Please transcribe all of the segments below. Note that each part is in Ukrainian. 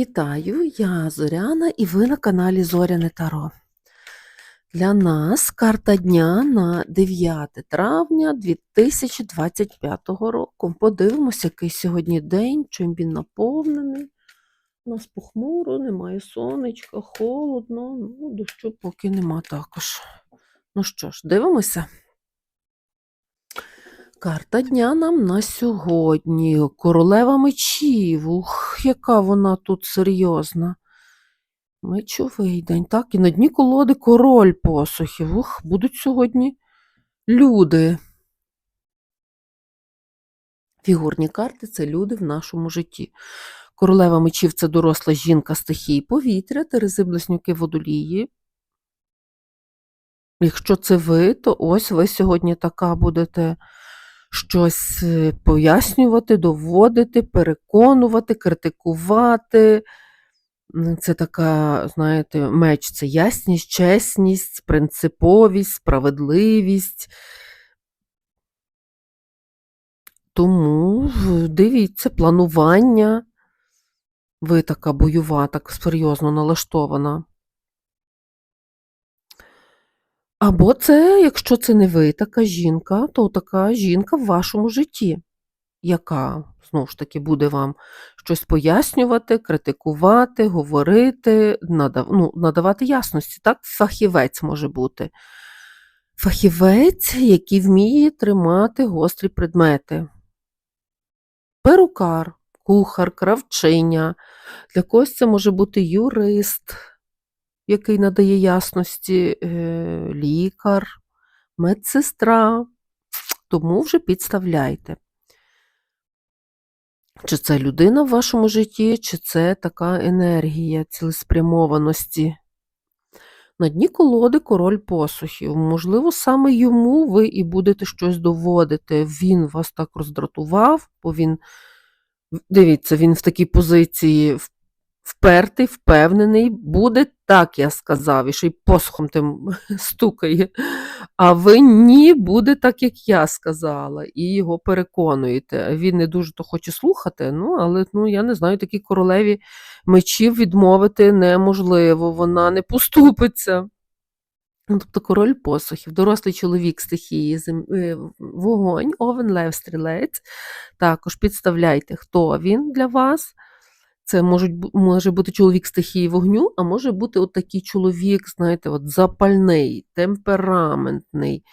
Вітаю, я Зоряна і ви на каналі Зоряне Таро. Для нас карта дня на 9 травня 2025 року. Подивимося, який сьогодні день, чим він наповнений. У нас похмуро, немає сонечка, холодно, ну, дощу поки нема також. Ну що ж, дивимося. Карта дня нам на сьогодні. Королева мечів. Ух, яка вона тут серйозна. Мечовий день. Так, і на дні колоди король посухів. Ух, будуть сьогодні люди. Фігурні карти це люди в нашому житті. Королева мечів це доросла жінка стихій повітря, терези близнюки водолії. Якщо це ви, то ось ви сьогодні така будете щось е, пояснювати, доводити, переконувати, критикувати. Це така, знаєте, меч це ясність, чесність, принциповість, справедливість. Тому дивіться, планування. Ви така бойова, так серйозно налаштована. Або це, якщо це не ви така жінка, то така жінка в вашому житті, яка, знову ж таки, буде вам щось пояснювати, критикувати, говорити, надав, ну, надавати ясності. Так, фахівець може бути. Фахівець, який вміє тримати гострі предмети. Перукар, кухар, кравчиня. Для когось це може бути юрист, який надає ясності, е, лікар, медсестра. Тому вже підставляйте. Чи це людина в вашому житті, чи це така енергія цілеспрямованості. На дні колоди король посухів. Можливо, саме йому ви і будете щось доводити. Він вас так роздратував, бо він, дивіться, він в такій позиції в- впертий, впевнений, буде так, я сказав, і ще й посухом тим стукає. А ви ні, буде так, як я сказала, і його переконуєте. Він не дуже то хоче слухати, ну, але ну, я не знаю, такій королеві мечів відмовити неможливо, вона не поступиться. Ну, Тобто король посухів, дорослий чоловік стихії, зем... е, вогонь, овен, лев, стрілець. Також підставляйте, хто він для вас. Це можуть, може бути чоловік стихії вогню, а може бути от такий чоловік, знаєте, от запальний, темпераментний,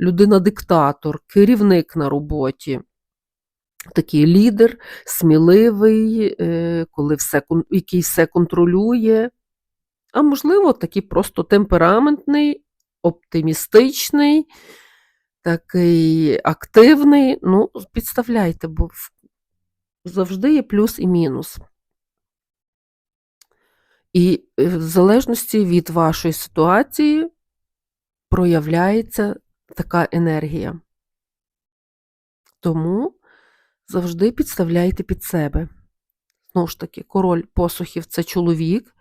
людина-диктатор, керівник на роботі. Такий лідер, сміливий, е, коли все, який все контролює. А можливо, такий просто темпераментний, оптимістичний, такий активний. Ну, підставляйте, бо завжди є плюс і мінус. І е, в залежності від вашої ситуації проявляється така енергія. Тому завжди підставляйте під себе. Знову ж таки, король посухів це чоловік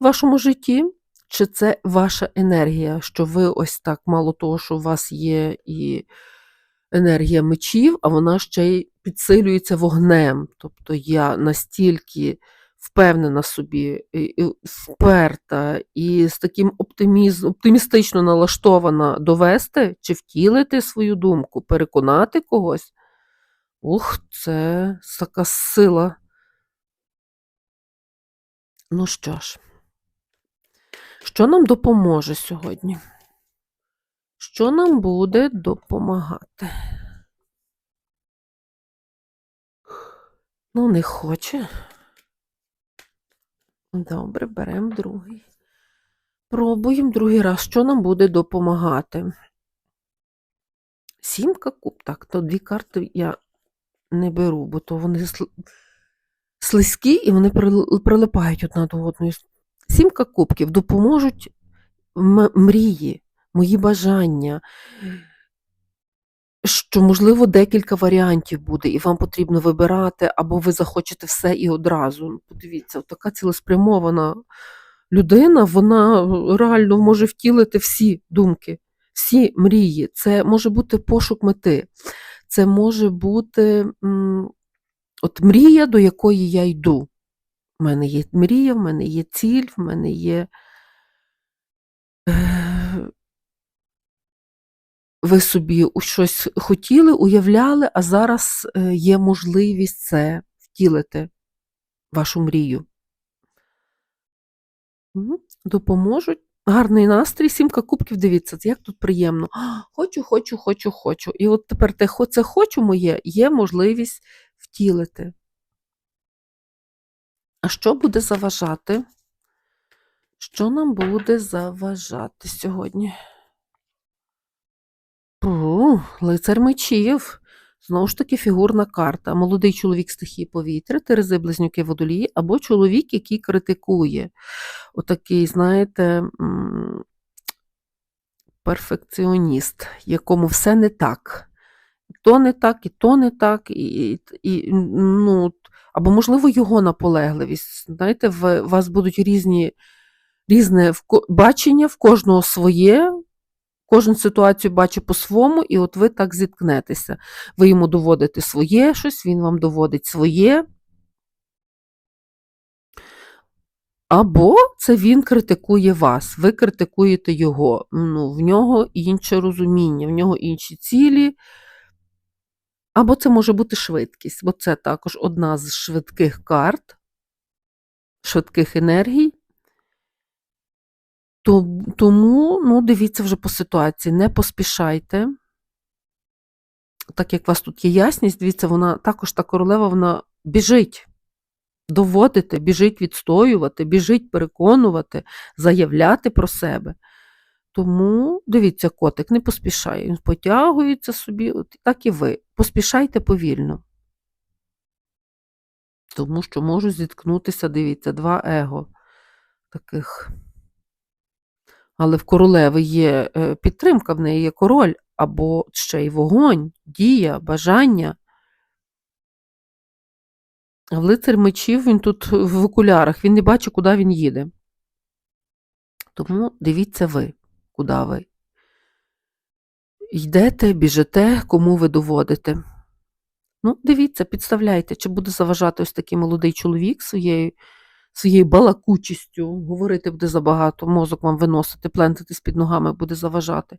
в вашому житті, чи це ваша енергія, що ви ось так, мало того, що у вас є і енергія мечів, а вона ще й підсилюється вогнем. Тобто я настільки впевнена собі, вперта, і з таким оптимізм, оптимістично налаштована довести чи втілити свою думку, переконати когось. Ух, це така сила. Ну що ж, що нам допоможе сьогодні? Що нам буде допомагати? Ну, не хоче. Добре, беремо другий. Пробуємо другий раз, що нам буде допомагати. Сімка куб. Так, то дві карти я не беру, бо то вони слизькі і вони прилипають одна до одної. Сімка кубків допоможуть мрії, мої бажання, що, можливо, декілька варіантів буде, і вам потрібно вибирати, або ви захочете все і одразу. Ну, Подивіться, така цілеспрямована людина, вона реально може втілити всі думки, всі мрії. Це може бути пошук мети, це може бути от мрія, до якої я йду. в мене є мрія, в мене є ціль, в мене є. Ви собі щось хотіли, уявляли, а зараз е, є можливість це втілити, вашу мрію. Допоможуть. Гарний настрій, сімка кубків, дивіться, як тут приємно. Хочу, хочу, хочу, хочу. І от тепер те це хочу моє, є можливість втілити. А що буде заважати? Що нам буде заважати сьогодні? О, лицар мечів. Знову ж таки, фігурна карта. Молодий чоловік стихії повітря, терези, близнюки водолії, або чоловік, який критикує. Отакий, знаєте, перфекціоніст, якому все не так. То не так, і то не так, і, і, ну, або, можливо, його наполегливість. Знаєте, в вас будуть різні, різне бачення, в кожного своє, кожен ситуацію бачить по-своєму, і от ви так зіткнетеся. Ви йому доводите своє щось, він вам доводить своє. Або це він критикує вас, ви критикуєте його. Ну, в нього інше розуміння, в нього інші цілі. Або це може бути швидкість, бо це також одна з швидких карт, швидких енергій. То- Тому ну, дивіться вже по ситуації, не поспішайте. Так як у вас тут є ясність, дивіться, вона також та королева, вона біжить доводити, біжить відстоювати, біжить переконувати, заявляти про себе. Тому дивіться, котик не поспішає, він потягується собі, от так і ви. Поспішайте повільно. Тому що можуть зіткнутися, дивіться, два его таких. Але в королеви є е, підтримка, в неї є король, або ще й вогонь, дія, бажання. А в лицар мечів він тут в окулярах, він не бачить, куди він їде. Тому дивіться ви, куди ви. Йдете, біжите, кому ви доводите. Ну, дивіться, підставляйте, чи буде заважати ось такий молодий чоловік своєю, своєю балакучістю, говорити буде забагато, мозок вам виносити, плентатись під ногами буде заважати.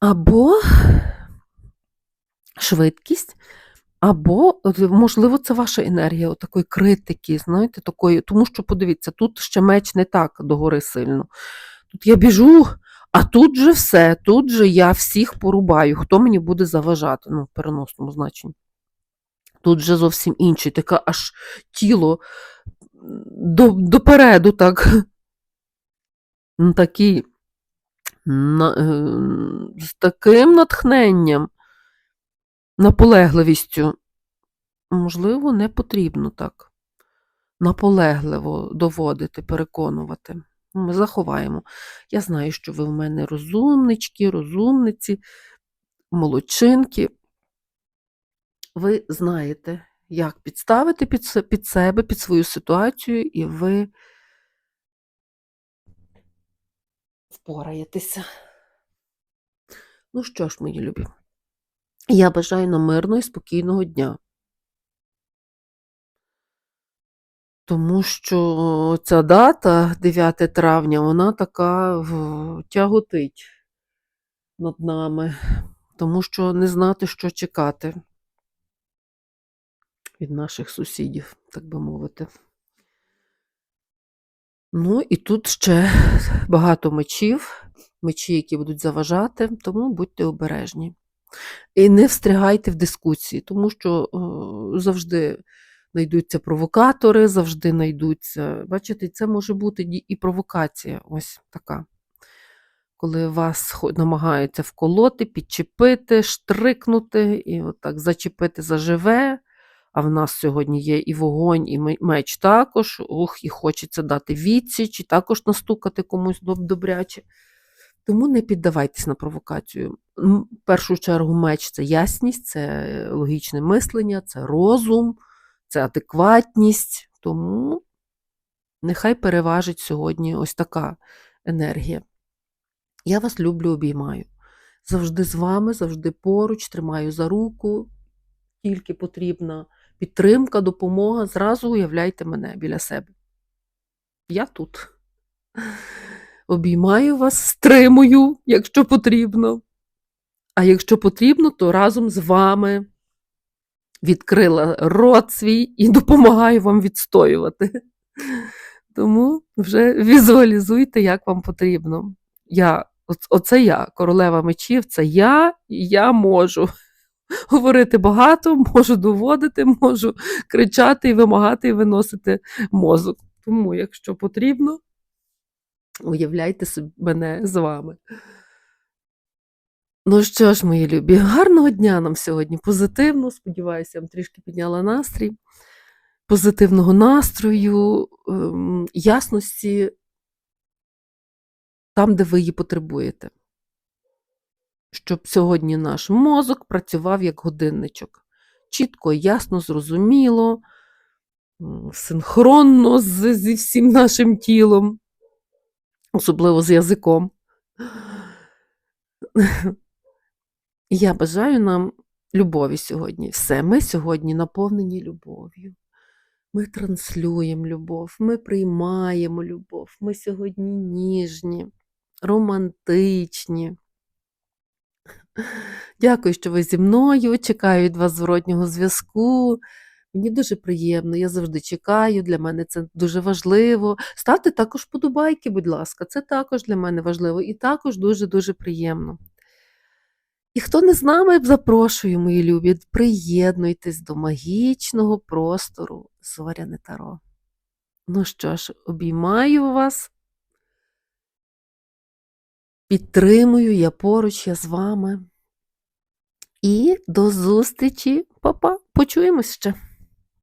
Або швидкість, або, можливо, це ваша енергія от такої критики, знаєте, такої, тому що, подивіться, тут ще меч не так догори сильно. Тут я біжу, а тут же все, тут же я всіх порубаю, хто мені буде заважати, ну, в переносному значенні. Тут же зовсім інший, таке аж тіло до, допереду так. Ну, такий, на, е, з таким натхненням, наполегливістю. Можливо, не потрібно так наполегливо доводити, переконувати. Ми заховаємо. Я знаю, що ви в мене розумнички, розумниці, молодчинки. Ви знаєте, як підставити під, під себе, під свою ситуацію, і ви впораєтеся. Ну що ж, мої любі, я бажаю нам мирного і спокійного дня. Тому що ця дата, 9 травня, вона така тяготить над нами, тому що не знати, що чекати від наших сусідів, так би мовити. Ну і тут ще багато мечів, мечі, які будуть заважати, тому будьте обережні. І не встрягайте в дискусії, тому що завжди знайдуться провокатори, завжди знайдуться. Бачите, це може бути і провокація, ось така. Коли вас намагаються вколоти, підчепити, штрикнути і отак зачепити заживе. А в нас сьогодні є і вогонь, і меч також. Ух, і хочеться дати відсіч, і також настукати комусь добряче. Тому не піддавайтесь на провокацію. В першу чергу меч це ясність, це логічне мислення, це розум, це адекватність. Тому нехай переважить сьогодні ось така енергія. Я вас люблю, обіймаю. завжди з вами, завжди поруч, тримаю за руку. Тільки потрібна підтримка, допомога, зразу уявляйте мене біля себе. Я тут. Обіймаю вас, стримую, якщо потрібно. А якщо потрібно, то разом з вами відкрила рот свій і допомагаю вам відстоювати. Тому вже візуалізуйте, як вам потрібно. Я, оце я, королева мечів, це я, і я можу говорити багато, можу доводити, можу кричати і вимагати і виносити мозок. Тому, якщо потрібно, уявляйте мене з вами. Ну що ж, мої любі, гарного дня нам сьогодні. Позитивно. Сподіваюся, я вам трішки підняла настрій. Позитивного настрою, ем, ясності там, де ви її потребуєте. Щоб сьогодні наш мозок працював як годинничок. Чітко, ясно, зрозуміло, синхронно з, зі всім нашим тілом, особливо з язиком. Я бажаю нам любові сьогодні. Все, ми сьогодні наповнені любов'ю. Ми транслюємо любов, ми приймаємо любов, ми сьогодні ніжні, романтичні. Дякую, що ви зі мною. Чекаю від вас зворотнього зв'язку. Мені дуже приємно, я завжди чекаю, для мене це дуже важливо. Ставте також подобайки, будь ласка, це також для мене важливо і також дуже-дуже приємно. І хто не з нами, запрошую, мої любі, приєднуйтесь до магічного простору Зоряне Таро. Ну що ж, обіймаю вас, підтримую, я поруч, я з вами. І до зустрічі, папа. Почуємось ще.